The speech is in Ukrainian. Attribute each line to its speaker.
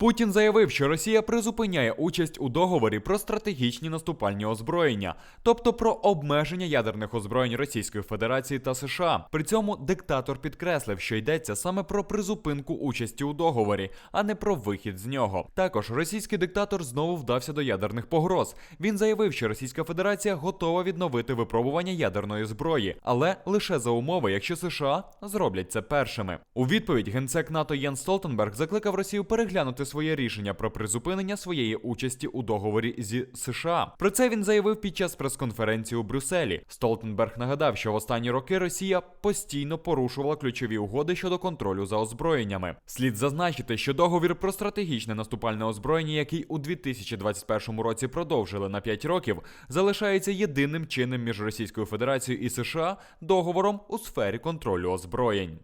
Speaker 1: Путін заявив, що Росія призупиняє участь у договорі про стратегічні наступальні озброєння, тобто про обмеження ядерних озброєнь Російської Федерації та США. При цьому диктатор підкреслив, що йдеться саме про призупинку участі у договорі, а не про вихід з нього. Також російський диктатор знову вдався до ядерних погроз. Він заявив, що Російська Федерація готова відновити випробування ядерної зброї, але лише за умови, якщо США зроблять це першими. У відповідь генсек НАТО Єн Столтенберг закликав Росію переглянути своє рішення про призупинення своєї участі у договорі зі США. Про це він заявив під час прес-конференції у Брюсселі. Столтенберг нагадав, що в останні роки Росія постійно порушувала ключові угоди щодо контролю за озброєннями. Слід зазначити, що договір про стратегічне наступальне озброєння, який у 2021 році продовжили на 5 років, залишається єдиним чинним між Російською Федерацією і США договором у сфері контролю озброєнь.